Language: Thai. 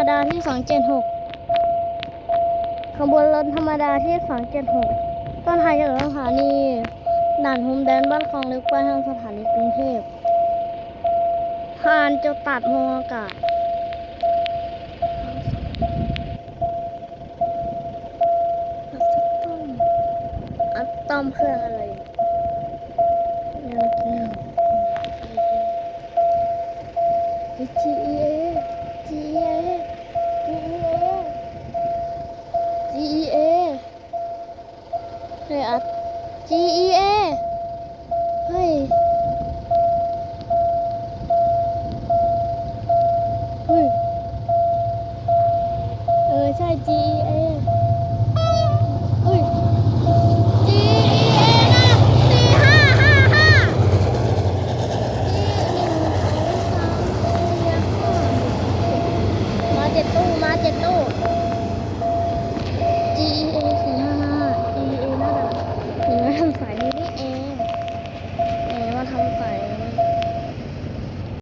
ที่สองเจ็ดหกขบวนรถธรรมดาที่สองเจ็ดหกต้นทางจากสถานีด่านพรมแดนบ้านคลองลึกไปทางสถานีกรุงเทพผ่านจะตัดมองอากาศอัตตอมเครื่องอะไรเรื่องเกี่ยว G เฮ้ยอัด G E A เฮ้ยเฮ้ยเออ ใช่ G E A เฮ้ย G E A นะสี่ห้าห้าห้าจ็ดตู้มาเจ็ดตู้ G E A สี่ห้าห้า G E A น่าจะถึงแม้ทำส Phải.